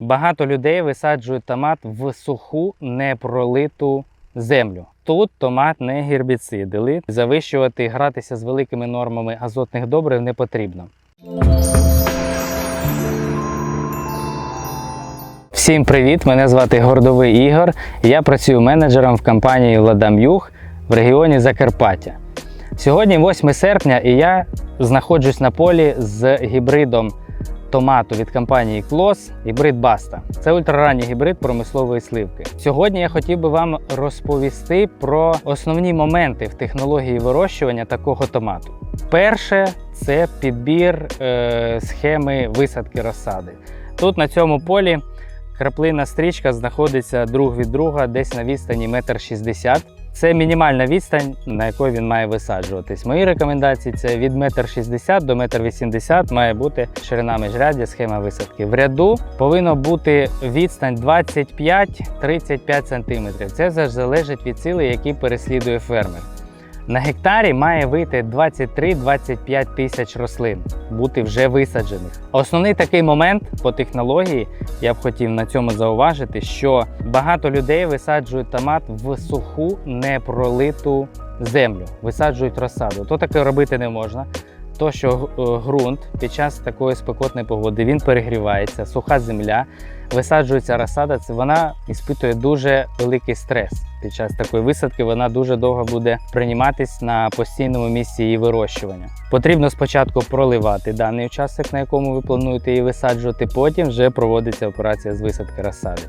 Багато людей висаджують томат в суху непролиту землю. Тут томат не гербіцидили. Завищувати і гратися з великими нормами азотних добрив не потрібно. Всім привіт! Мене звати Гордовий Ігор. Я працюю менеджером в компанії Владам Юг в регіоні Закарпаття. Сьогодні 8 серпня, і я знаходжусь на полі з гібридом томату від компанії Клос гібрид Баста. Це ультраранній гібрид промислової сливки. Сьогодні я хотів би вам розповісти про основні моменти в технології вирощування такого томату. Перше це підбір е, схеми висадки розсади. Тут на цьому полі краплина стрічка знаходиться друг від друга десь на відстані 1,60 м. Це мінімальна відстань, на якої він має висаджуватись. Мої рекомендації це від 1,60 м до 1,80 м має бути ширина міжряддя, схема висадки. В ряду повинно бути відстань 25-35 см. Це залежить від цілей, які переслідує фермер. На гектарі має вийти 23-25 тисяч рослин, бути вже висаджених. Основний такий момент по технології я б хотів на цьому зауважити, що багато людей висаджують томат в суху непролиту землю, висаджують розсаду. То таке робити не можна. То, що е, ґрунт під час такої спекотної погоди він перегрівається, суха земля, висаджується розсада, це вона іспитує дуже великий стрес. Під час такої висадки вона дуже довго буде прийматись на постійному місці її вирощування. Потрібно спочатку проливати даний участок, на якому ви плануєте її висаджувати, потім вже проводиться операція з висадки розсади.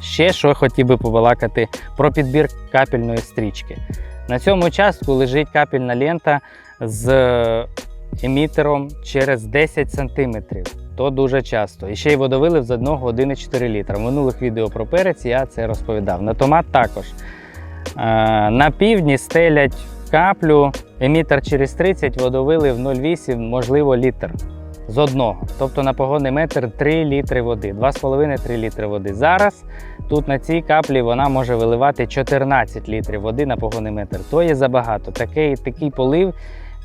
Ще що хотів би побалакати про підбір капельної стрічки. На цьому участку лежить капельна лента з емітером через 10 см. То дуже часто. І ще й водовилив з одного 1,4 літра. В минулих відео про перець я це розповідав. На томат також. Е, На півдні стелять каплю, емітер через 30, водовилив 0,8, можливо, літр. З одного. Тобто на погодний метр 3 літри води, 2,5-3 літри води. Зараз тут на цій каплі вона може виливати 14 літрів води на погодний метр. То є забагато. Такий, такий полив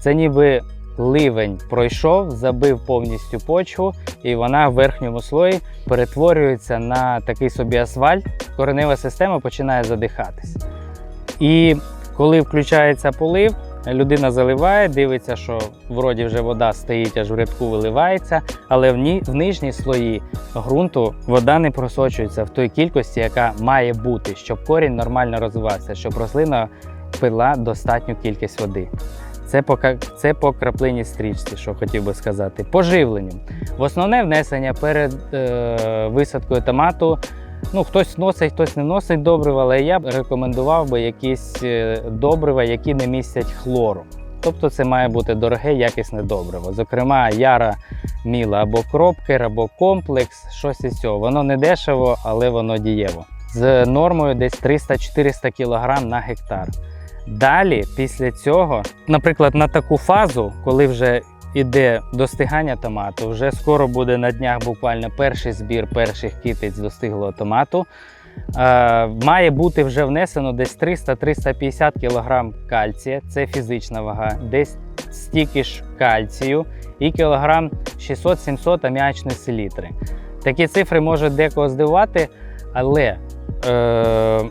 це ніби ливень пройшов, забив повністю почву, і вона в верхньому слої перетворюється на такий собі асфальт. Коренева система починає задихатись. І коли включається полив, людина заливає, дивиться, що вроді вже вода стоїть, аж в рядку виливається, але в, ні, в нижній слої ґрунту вода не просочується в той кількості, яка має бути, щоб корінь нормально розвивався, щоб рослина пила достатню кількість води. Це по, це по краплині стрічці, що хотів би сказати. Поживленням. В основне внесення перед е, висадкою томату. Ну, хтось носить, хтось не носить добрива, але я б рекомендував би якісь е, добрива, які не містять хлору. Тобто це має бути дороге, якісне добриво. Зокрема, яра міла або кропкер, або комплекс, щось із цього. Воно не дешево, але воно дієво. З нормою десь 300-400 кг на гектар. Далі, після цього, наприклад, на таку фазу, коли вже іде достигання томату, вже скоро буде на днях буквально перший збір перших китиць достиглого томату. Е, має бути вже внесено десь 300-350 кг кальція, це фізична вага, десь стільки ж кальцію і кілограм 600-700 аміачної селітри. Такі цифри можуть декого здивувати, але е,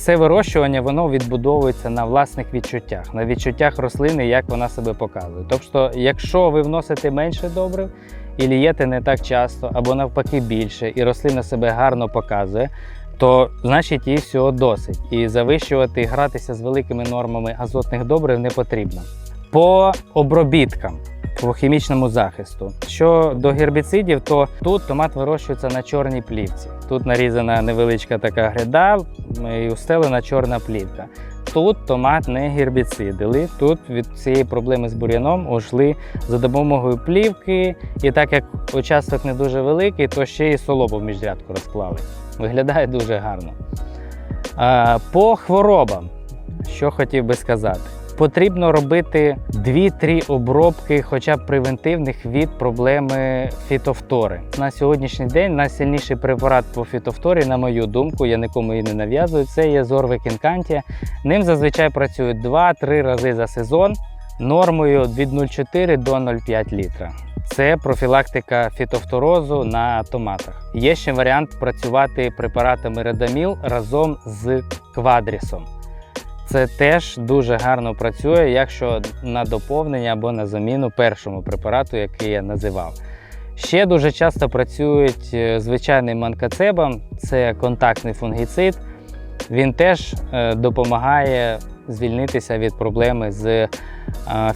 все вирощування воно відбудовується на власних відчуттях, на відчуттях рослини, як вона себе показує. Тобто, якщо ви вносите менше добрив і лієте не так часто, або навпаки більше, і рослина себе гарно показує, то значить їй всього досить. І завищувати, гратися з великими нормами азотних добрив не потрібно. По обробіткам. По хімічному захисту. Що до гербіцидів, то тут томат вирощується на чорній плівці. Тут нарізана невеличка така гряда і устелена чорна плівка. Тут томат не гербіцидили. Тут від цієї проблеми з бур'яном ушли за допомогою плівки. І так як участок не дуже великий, то ще й солобу в міжрядку розклали. Виглядає дуже гарно. По хворобам, що хотів би сказати. Потрібно робити 2-3 обробки, хоча б превентивних від проблеми фітофтори. На сьогоднішній день найсильніший препарат по фітофторі, на мою думку, я нікому її не нав'язую. Це є Зорвик Інканті. Ним зазвичай працюють 2-3 рази за сезон нормою від 0,4 до 0,5 літра. Це профілактика фітофторозу на томатах. Є ще варіант працювати препаратами Редаміл разом з квадрісом. Це теж дуже гарно працює, якщо на доповнення або на заміну першому препарату, який я називав. Ще дуже часто працюють е, звичайним манкацебом, це контактний фунгіцид. Він теж е, допомагає звільнитися від проблеми з е,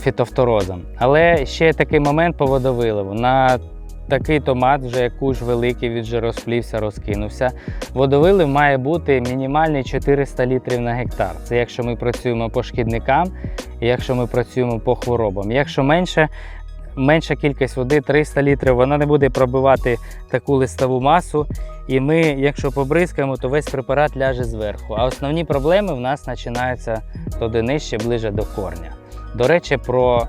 фітофторозом. Але ще такий момент по водовиливу. На такий томат, вже куш великий, він вже розплівся, розкинувся. Водовилив має бути мінімальний 400 літрів на гектар. Це якщо ми працюємо по шкідникам, якщо ми працюємо по хворобам. Якщо менше, менша кількість води 300 літрів, вона не буде пробивати таку листову масу. І ми, якщо побризкаємо, то весь препарат ляже зверху. А основні проблеми в нас починаються туди нижче, ближе до корня. До речі, про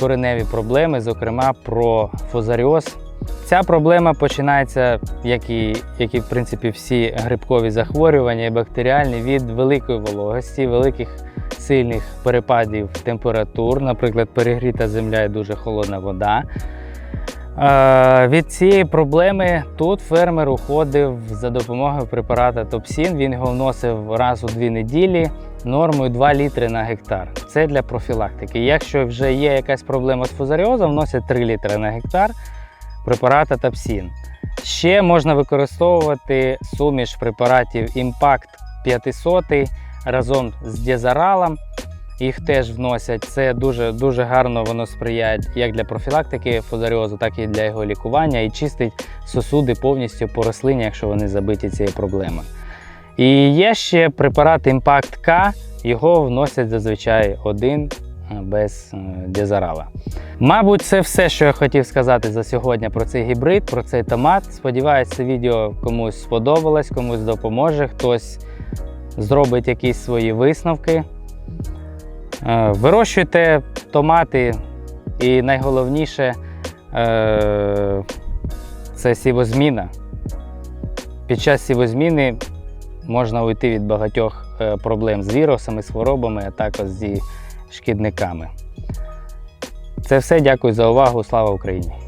кореневі проблеми, зокрема про фузаріоз. Ця проблема починається, як і, як і в принципі всі грибкові захворювання і бактеріальні, від великої вологості, великих сильних перепадів температур, наприклад, перегріта земля і дуже холодна вода. Е, Від цієї проблеми тут фермер уходив за допомогою препарата Топсін. Він його вносив раз у дві неділі нормою 2 літри на гектар. Це для профілактики. Якщо вже є якась проблема з фузаріозом, вносять 3 літри на гектар препарата Топсін. Ще можна використовувати суміш препаратів Impact 500 разом з дезаралом. Їх теж вносять. Це дуже дуже гарно воно сприяє як для профілактики фузаріозу, так і для його лікування і чистить сосуди повністю по рослині, якщо вони забиті цією проблемою. І є ще препарат Impact K, його вносять зазвичай один е, без е, дезарала. Мабуть, це все, що я хотів сказати за сьогодні про цей гібрид, про цей томат. Сподіваюся, відео комусь сподобалось, комусь допоможе, хтось зробить якісь свої висновки. Е, Вирощуйте томати, і найголовніше це сівозміна. Під час сівозміни можна уйти від багатьох е, проблем з вірусами, з хворобами, а також зі шкідниками. Це все. Дякую за увагу. Слава Україні!